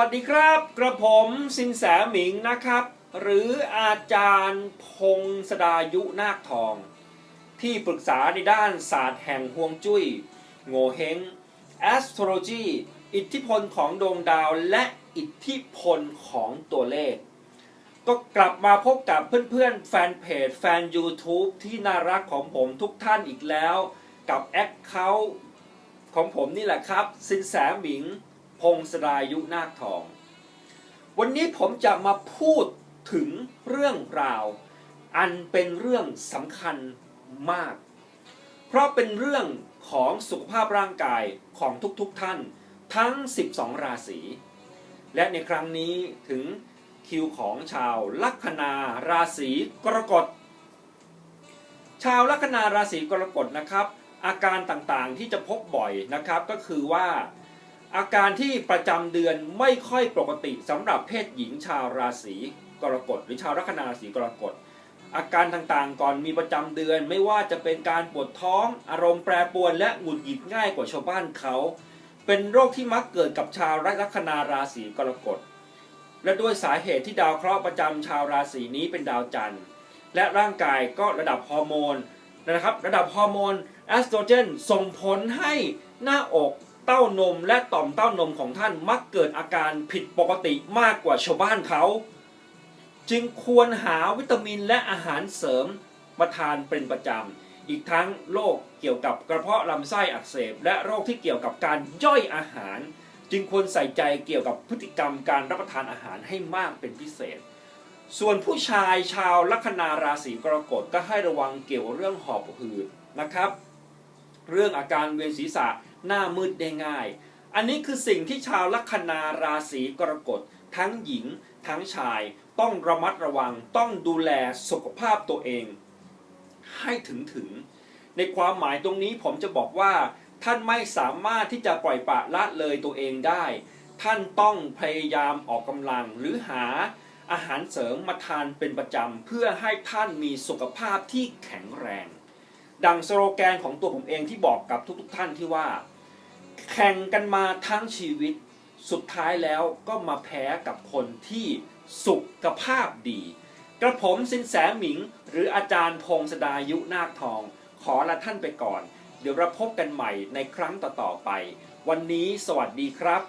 วัสดีครับ กระผมสินแสหมิงนะครับ หรืออาจารย์พงศดายุนาคทอง ที่ปรึกษาในด้านศาสตร์แห่งฮวงจุ้ยโงเฮง astrology อิทธิพลของดวงดาวและอิทธิพลของตัวเลข ก็กลับมาพบกับเพื่อนๆ แฟนเพจ แฟน YouTube ที่น่ารักของผมทุกท่านอีกแล้ว กับแอคเคาท์ของผมนี่แหละครับ สินแสหมิง พงศดายุนาคทอง วันนี้ผมจะมาพูดถึงเรื่องราว อันเป็นเรื่องสำคัญมาก เพราะเป็นเรื่องของสุขภาพร่างกายของทุกๆทท่าน ทั้ง 12 ราศี และในครั้งนี้ถึงคิวของชาวลัคนาราศีกรกฎ ชาวลัคนาราศีกรกฎนะครับ อาการต่างๆที่จะพบบ่อยนะครับก็คือว่า อาการที่ประจำเดือนไม่ค่อยปกติสำหรับเพศหญิงชาวราศีกรกฎหรือชาวลัคนาราศีกรกฎอาการต่างๆ ก่อนมีประจำเดือนไม่ว่าจะเป็นการปวดท้อง อารมณ์แปรปรวนและหงุดหงิดง่ายกว่าชาวบ้านเขา เป็นโรคที่มักเกิดกับชาวลัคนาราศีกรกฎและด้วยสาเหตุที่ดาวเคราะห์ประจำชาวราศีนี้เป็นดาวจันทร์ และร่างกายก็ระดับฮอร์โมนนะครับ ระดับฮอร์โมนแอสโตรเจนส่งผลให้หน้าอก เต้านมและต่อมเต้านมของท่านมักเกิดอาการผิดปกติมากกว่าชาวบ้านเขา จึงควรหาวิตามินและอาหารเสริมมาทานเป็นประจำ อีกทั้งโรคเกี่ยวกับกระเพาะลำไส้อักเสบ และโรคที่เกี่ยวกับการย่อยอาหาร จึงควรใส่ใจเกี่ยวกับพฤติกรรมการรับประทานอาหารให้มากเป็นพิเศษ ส่วนผู้ชายชาวลัคนาราศีกรกฎก็ให้ระวังเกี่ยวเรื่องหอบหืดนะครับ เรื่องอาการเวียนศีรษะหน้ามืดได้ง่าย อันนี้คือสิ่งที่ชาวลัคนาราศีกรกฎทั้งหญิงทั้งชายต้องระมัดระวังต้องดูแลสุขภาพตัวเอง ให้ถึงถึง ในความหมายตรงนี้ผมจะบอกว่า ท่านไม่สามารถที่จะปล่อยปะละเลยตัวเองได้ ท่านต้องพยายามออกกำลังหรือหาอาหารเสริมมาทานเป็นประจำ เพื่อให้ท่านมีสุขภาพที่แข็งแรง ดังสโลแกนของตัวผมเองที่บอกกับทุกๆท่านที่ว่า แข่งกันมาทั้งชีวิตสุดท้ายแล้วก็มาแพ้กับคนที่สุขภาพดี กระผมสินแสหมิง หรืออาจารย์พงศดายุนาคทอง ขอลาท่านไปก่อน เดี๋ยวเราพบกันใหม่ในครั้งต่อๆไป วันนี้สวัสดีครับ